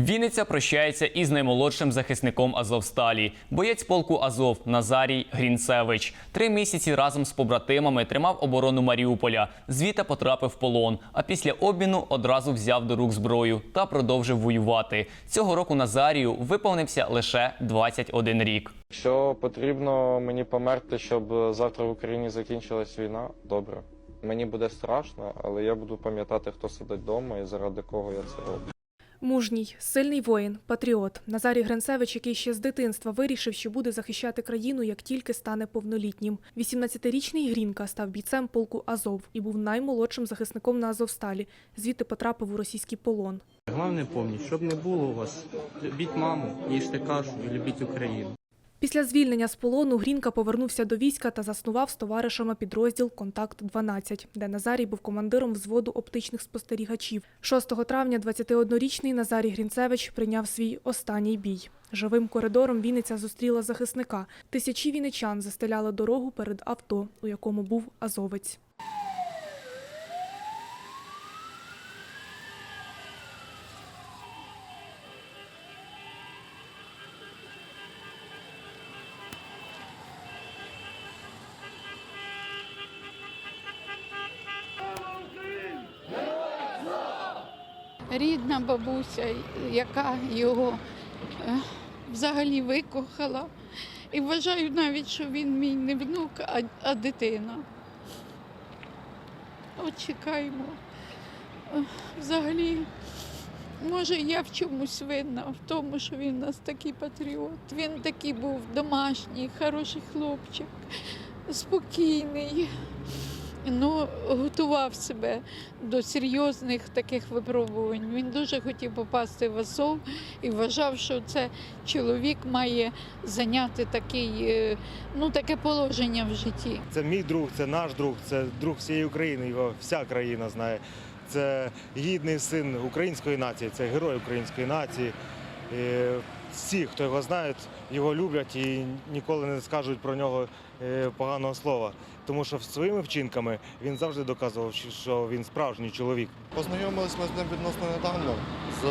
Вінниця прощається із наймолодшим захисником Азовсталі. Боєць полку Азов Назарій Грінцевич. Три місяці разом з побратимами тримав оборону Маріуполя. Звідти потрапив в полон. А після обміну одразу взяв до рук зброю та продовжив воювати. Цього року Назарію виповнився лише 21 рік. Якщо потрібно мені померти, щоб завтра в Україні закінчилась війна, добре. Мені буде страшно, але я буду пам'ятати, хто сидить вдома і заради кого я це роблю. Мужній, сильний воїн, патріот Назарій Гринцевич, який ще з дитинства вирішив, що буде захищати країну, як тільки стане повнолітнім. 18-річний Грінка став бійцем полку Азов і був наймолодшим захисником на Азовсталі. Звідти потрапив у російський полон. Головне пам'ять, щоб не було у вас, любіть маму, їжте кашу і любіть Україну. Після звільнення з полону Грінка повернувся до війська та заснував з товаришами підрозділ Контакт 12 де Назарій був командиром взводу оптичних спостерігачів. 6 травня 21-річний Назарій Грінцевич прийняв свій останній бій. Живим коридором Вінниця зустріла захисника. Тисячі вінничан застеляли дорогу перед авто, у якому був азовець. Рідна бабуся, яка його е, взагалі викохала. І вважаю навіть, що він мій не внук, а, а дитина. От. Е, Взагалі, може, я в чомусь винна, в тому, що він у нас такий патріот. Він такий був домашній, хороший хлопчик, спокійний. Ну, готував себе до серйозних таких випробувань. Він дуже хотів попасти в Азов і вважав, що це чоловік має зайняти такий, е, ну, таке положення в житті. Це мій друг, це наш друг, це друг всієї України, його вся країна знає. Це гідний син української нації, це герой української нації. І всі, хто його знають, його люблять і ніколи не скажуть про нього е, поганого слова. Тому що своїми вчинками він завжди доказував, що- він справжній чоловік. Познайомились ми з ним відносно недавно, з,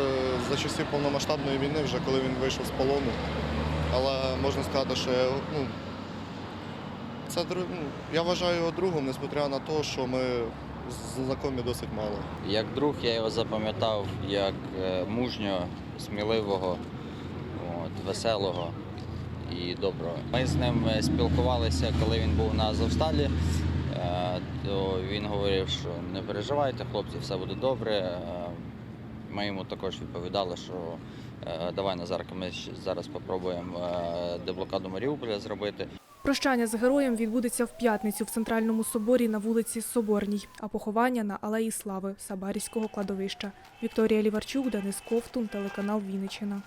за часів повномасштабної війни, вже коли він вийшов з полону. Але можна сказати, що я, ну, це, ну, я вважаю його другом, несмотря на те, що ми знайомі досить мало. Як друг я його запам'ятав як е, мужнього, сміливого, от, веселого і доброго. Ми з ним е, спілкувалися, коли він був на Азовсталі. Е, То він говорив, що не переживайте, хлопці, все буде добре. Е, Ми йому також відповідали, що давай Назарка, ми зараз спробуємо деблокаду Маріуполя зробити. Прощання з героєм відбудеться в п'ятницю в центральному соборі на вулиці Соборній, а поховання на Алеї Слави Сабарівського кладовища. Вікторія Ліварчук, Денис Ковтун, телеканал Вінниччина.